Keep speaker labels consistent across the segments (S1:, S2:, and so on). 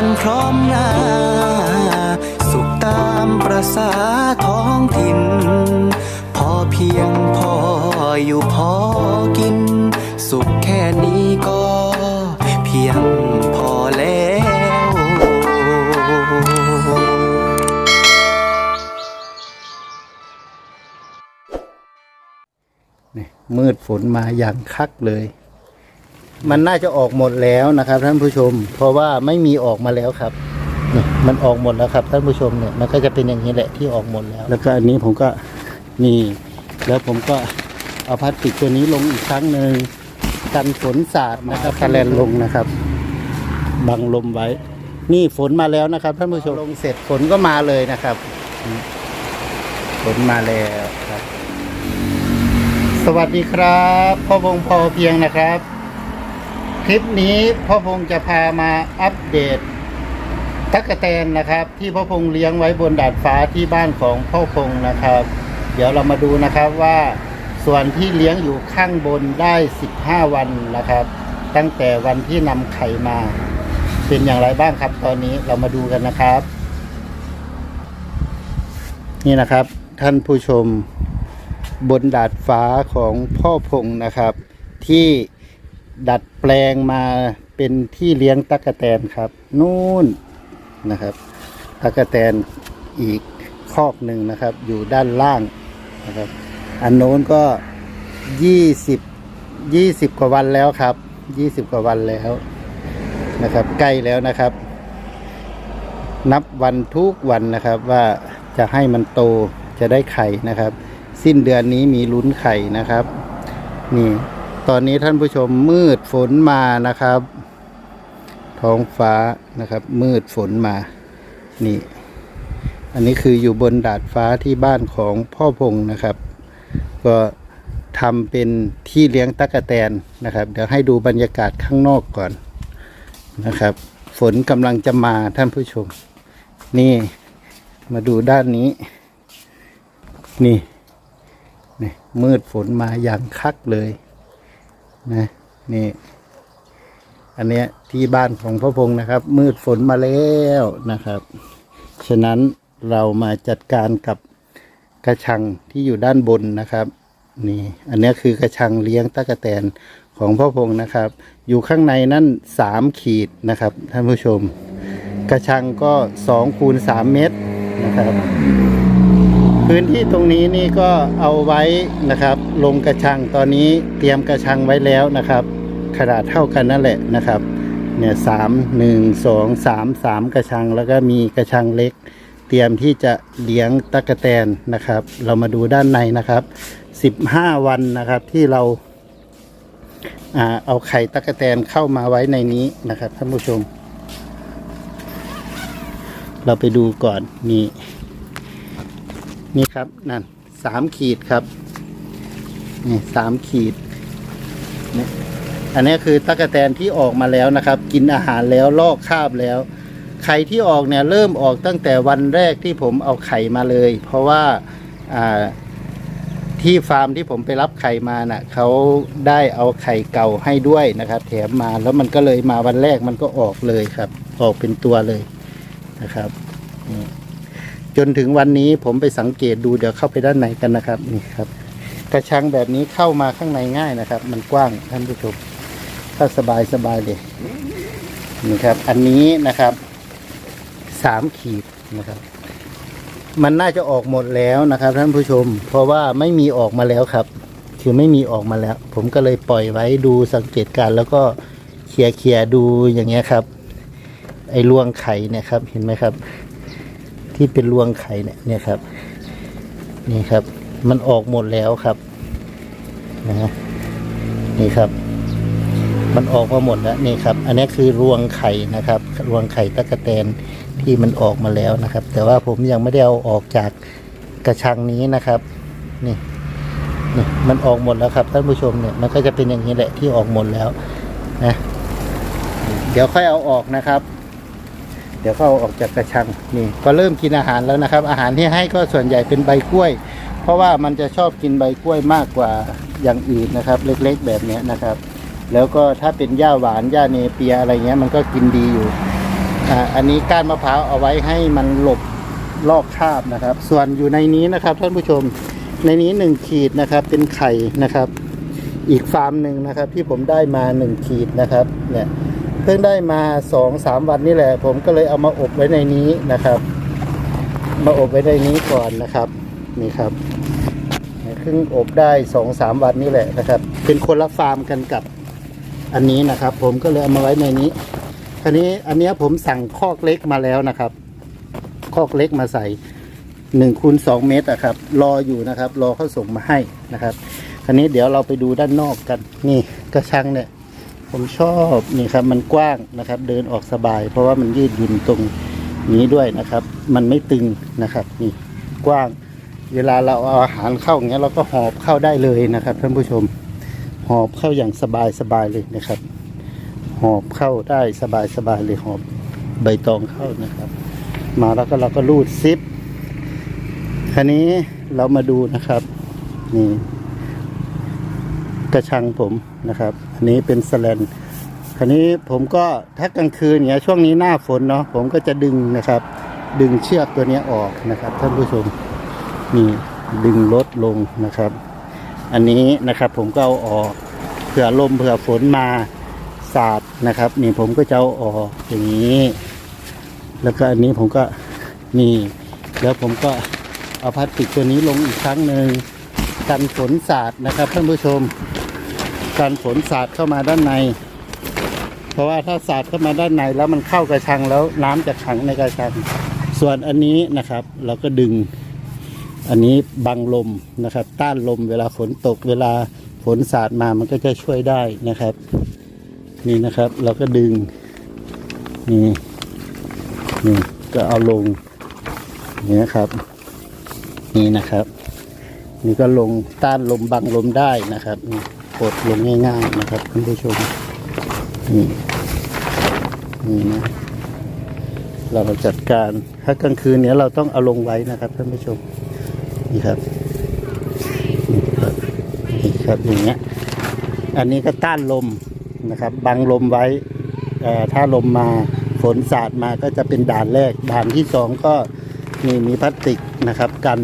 S1: กันพร้อมหน้า สุขตามประษาท้องถิ่น พอเพียงพออยู่พอกิน สุขแค่นี้ก็เพียงพอแล้ว
S2: นี่มืดฝนมาอย่างคักเลย มันน่าจะออกหมดแล้วนะครับ ท่านผู้ชม เพราะว่าไม่มีออกมาแล้วครับนี่มันออกหมดแล้วครับท่านผู้ชมเนี่ยมันก็จะเป็นอย่างนี้แหละที่ออกหมดแล้ว แล้วก็อันนี้ผมก็นี่แล้วผมก็เอาพลาสติกตัวนี้ลงอีกครั้งหนึ่งกันฝนสาดนะครับคะแนนลงนะครับ บังลมไว้ นี่ฝนมาแล้วนะครับท่านผู้ชมลงเสร็จฝนก็มาเลยนะครับ ฝนมาแล้วครับ สวัสดีครับพ่อพงษ์พอเพียงนะครับ คลิปนี้พ่อพงษ์จะพามาอัปเดตตั๊กแตนนะครับ ที่พ่อพงษ์เลี้ยงไว้บนดาดฟ้าที่บ้านของพ่อพงษ์นะครับ เดี๋ยวเรามาดูนะครับว่าส่วนที่เลี้ยงอยู่ข้างบนได้ 15 วันนะครับ ตั้งแต่วันที่นำไข่มา เป็นอย่างไรบ้างครับ ตอนนี้เรามาดูกันนะครับ นี่นะครับ ท่านผู้ชมบนดาดฟ้าของพ่อพงนะครับ ที่ ดัดแปลงมาเป็นที่เลี้ยงตั๊กแตนครับ นู่นนะครับตั๊กแตนอีกคอกหนึ่งนะครับ อยู่ด้านล่างนะครับ อันโน้นก็ยี่สิบยี่สิบกว่าวันแล้วครับยี่สิบกว่าวันแล้วนะครับ ใกล้แล้วนะครับ นับวันทุกวันนะครับว่าจะให้มันโตจะได้ไข่นะครับ สิ้นเดือนนี้มีลุ้นไข่นะครับ นี่ ตอนนี้ท่านผู้ชมมืดฝนมานะครับ ท้องฟ้านะครับ มืดฝนมา นี่ อันนี้คืออยู่บนดาดฟ้าที่บ้านของพ่อพงนะครับ ก็ทำเป็นที่เลี้ยงตั๊กแตนนะครับ เดี๋ยวให้ดูบรรยากาศข้างนอกก่อนนะครับ ฝนกำลังจะมาท่านผู้ชม นี่มาดูด้านนี้ นี่นี่มืดฝนมาอย่างคักเลย นะนี่ อันเนี้ยที่บ้านของพ่อพงนะครับ มืดฝนมาแล้วนะครับ ฉะนั้นเรามาจัดการกับกระชังที่อยู่ด้านบนนะครับ นี่ อันเนี้ยคือกระชังเลี้ยงตะกะแตนของพ่อพงนะครับ อยู่ข้างในนั่นสามขีดนะครับ ท่านผู้ชม กระชังก็สองคูณสามเมตรนะครับ พื้นที่ตรงนี้นี่ก็เอาไว้นะครับ ลงกระชังตอนนี้เตรียมกระชังไว้แล้วนะครับ ขนาดเท่ากันนั่นแหละนะครับเนี่ยสามหนึ่งสองสามสามกระชังแล้วก็มีกระชังเล็ก เตรียมที่จะเลี้ยงตะกะแตนนะครับ เรามาดูด้านในนะครับสิบห้าวันนะครับที่เราอเอาไข่ตะกะแตนเข้ามาไว้ในนี้นะครับท่านผู้ชม เราไปดูก่อนนี่ นี่ครับนั่นสามขีดครับนี่สามขีดนี่อันนี้คือตะกแตนที่ออกมาแล้วนะครับ กินอาหารแล้วลอกคราบแล้วไข่ที่ออกเนี่ยเริ่มออกตั้งแต่วันแรกที่ผมเอาไข่มาเลย เพราะว่าอ่าที่ฟาร์มที่ผมไปรับไข่มาน่ะเขาได้เอาไข่เก่าให้ด้วยนะครับ แถมมาแล้วมันก็เลยมาวันแรกมันก็ออกเลยครับ ออกเป็นตัวเลยนะครับนี่ จนถึงวันนี้ผมไปสังเกตดูเดี๋ยวเข้าไปด้านในกันนะครับนี่ครับ กระชังแบบนี้เข้ามาข้างในง่ายนะครับ มันกว้างท่านผู้ชมถ้าสบายสบายเลยนี่ครับ อันนี้นะครับสามขีดนะครับ มันน่าจะออกหมดแล้วนะครับ ท่านผู้ชม เพราะว่าไม่มีออกมาแล้วครับ คือไม่มีออกมาแล้ว ผมก็เลยปล่อยไว้ดูสังเกตการแล้วก็เคลียร์เคลียร์ดูอย่างเงี้ยครับ ไอ้รวงไข่เนี่ยครับ เห็นไหมครับ ที่เป็นรวงไข่เนี่ยเนี่ยครับ นี่ครับ มันออกหมดแล้วครับนะฮะนี่ครับ มันออกมาหมดแล้วนี่ครับ อันนี้คือรวงไข่นะครับ รวงไข่ตะกะแตนที่มันออกมาแล้วนะครับ แต่ว่าผมยังไม่ได้เอาออกจากกระชังนี้นะครับนี่นี่มันออกหมดแล้วครับท่านผู้ชมเนี่ยมันก็จะเป็นอย่างนี้แหละที่ออกหมดแล้วนะเดี๋ยวค่อยเอาออกนะครับ เดี๋ยวเขาออกจากกระชังนี่ก็เริ่มกินอาหารแล้วนะครับ อาหารที่ให้ก็ส่วนใหญ่เป็นใบกล้วย เพราะว่ามันจะชอบกินใบกล้วยมากกว่าอย่างอื่นนะครับ เล็กๆแบบนี้นะครับ แล้วก็ถ้าเป็นหญ้าหวานหญ้าเนเปียอะไรเงี้ยมันก็กินดีอยู่อ่าอันนี้ก้านมะพร้าวเอาไว้ให้มันหลบลอกคราบนะครับ ส่วนอยู่ในนี้นะครับท่านผู้ชมในนี้หนึ่งขีดนะครับเป็นไข่นะครับ อีกฟาร์มหนึ่งนะครับ ที่ผมได้มาหนึ่งขีดนะครับเนี่ย เพิ่งได้มาสองสามวันนี่แหละ ผมก็เลยเอามาอบไว้ในนี้นะครับ มาอบไว้ในนี้ก่อนนะครับนี่ครับเพิ่งอบได้สองสามวันนี่แหละนะครับ เป็นคนละฟาร์มกันกับอันนี้นะครับ ผมก็เลยเอามาไว้ในนี้คราวนี้อันเนี้ยผมสั่งคอกเล็กมาแล้วนะครับ คอกเล็กมาใส่หนึ่งคูณสองเมตรอะครับ รออยู่นะครับ รอเขาส่งมาให้นะครับ คราวนี้เดี๋ยวเราไปดูด้านนอกกัน นี่กระชังเนี่ย ผมชอบนี่ครับมันกว้างนะครับ เดินออกสบาย เพราะว่ามันยืดหยุ่นตรงนี้ด้วยนะครับ มันไม่ตึงนะครับนี่กว้าง เวลาเราเอาอาหารเข้าอย่างเงี้ยเราก็หอบเข้าได้เลยนะครับท่านผู้ชม หอบเข้าอย่างสบายสบายเลยนะครับ หอบเข้าได้สบายสบายเลยหอบใบตองเข้านะครับ มาแล้วก็เราก็รูดซิปคราวนี้เรามาดูนะครับนี่ กระชังผมนะครับ อันนี้เป็นสแลนคราวนี้ผมก็ถ้ากลางคืนเนี้ยช่วงนี้หน้าฝนเนาะผมก็จะดึงนะครับ ดึงเชือกตัวนี้ออกนะครับ ท่านผู้ชมนี่ดึงลดลงนะครับ อันนี้นะครับผมก็เอาออกเผื่อลมเผื่อฝนมาสาดนะครับนี่ผมก็จะเอาออกอย่างนี้ แล้วก็อันนี้ผมก็นี่ แล้วผมก็เอาพลาสติกตัวนี้ลงอีกครั้งหนึ่งกันฝนสาดนะครับท่านผู้ชม กันฝนสาดเข้ามาด้านใน เพราะว่าถ้าสาดเข้ามาด้านในแล้วมันเข้ากระชังแล้วน้ำจะขังในกระชัง ส่วนอันนี้นะครับ เราก็ดึง อันนี้บังลมนะครับ ต้านลมเวลาฝนตกเวลาฝนสาดมามันก็จะช่วยได้นะครับ นี่นะครับ เราก็ดึงนี่นี่ก็เอาลงนี่นะครับ นี่นะครับ นี่ก็ลงต้านลมบังลมได้นะครับนี่ กดลงง่ายๆนะครับท่านผู้ชมนี่นี่นะเราจัดการถ้ากลางคืนเนี้ยเราต้องเอาลงไว้นะครับท่านผู้ชมนี่ครับนี่ครับนี่ครับอย่างเงี้ยอันนี้ก็ต้านลมนะครับ บังลมไว้ถ้าลมมาฝนสาดมาก็จะเป็นด่านแรก ด่านที่สองก็นี่มีพลาสติกนะครับกัน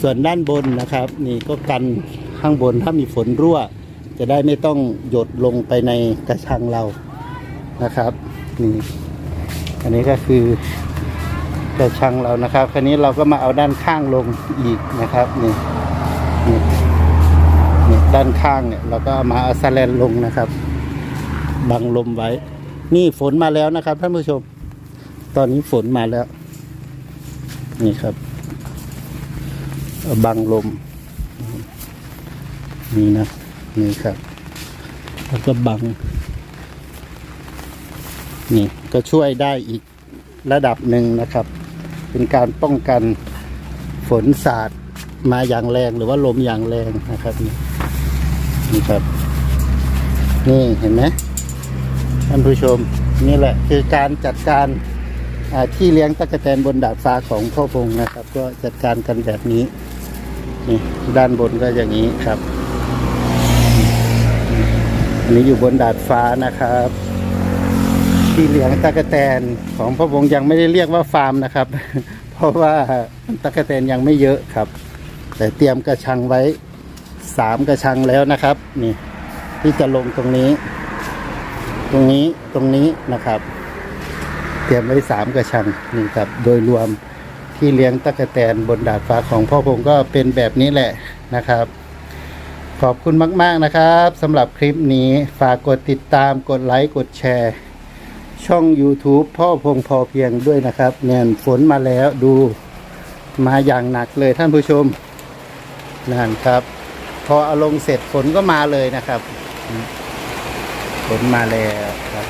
S2: ส่วนด้านบนนะครับ นี่ก็กันข้างบนถ้ามีฝนรั่ว จะได้ไม่ต้องหยดลงไปในกระชังเรานะครับนี่อันนี้ก็คือกระชังเรานะครับ คราวนี้เราก็มาเอาด้านข้างลงอีกนะครับนี่นี่นี่ด้านข้างเนี่ยเราก็มาเอาสแลนลงนะครับบังลมไว้ นี่ฝนมาแล้วนะครับท่านผู้ชม ตอนนี้ฝนมาแล้ว นี่ครับ บังลมนี่นะ นี่ครับแล้วก็บัง นี่ก็ช่วยได้อีกระดับหนึ่งนะครับ เป็นการป้องกันฝนสาดมาอย่างแรงหรือว่าลมอย่างแรงนะครับ นี่นี่ครับ นี่เห็นไหมท่านผู้ชมนี่แหละคือการจัดการที่เลี้ยงตะกแตนบนดาดฟ้าของพ่อพงนะครับ ก็จัดการกันแบบนี้นี่ด้านบนก็อย่างนี้ครับ อันนี้อยู่บนดาดฟ้านะครับ ที่เลี้ยงตะกแตนของพ่อวงยังไม่ได้เรียกว่าฟาร์มนะครับ เพราะว่าตะกแตนยังไม่เยอะครับ แต่เตรียมกระชังไว้สามกระชังแล้วนะครับ นี่ ที่จะลงตรงนี้ ตรงนี้ตรงนี้นะครับ เตรียมไว้สามกระชังนี่ครับ โดยรวมที่เลี้ยงตะกแตนบนดาดฟ้าของพ่อผมก็เป็นแบบนี้แหละนะครับ ขอบคุณมาก ๆ นะครับสำหรับคลิปนี้ฝากกดติดตามกดไลค์กดแชร์ ช่อง YouTube พ่อพงพอเพียงด้วยนะครับเนี่ยฝนมาแล้วดูมาอย่างหนักเลยท่านผู้ชมนั่นครับ พอเอาลงเสร็จฝนก็มาเลยนะครับ ฝนมาแล้วครับ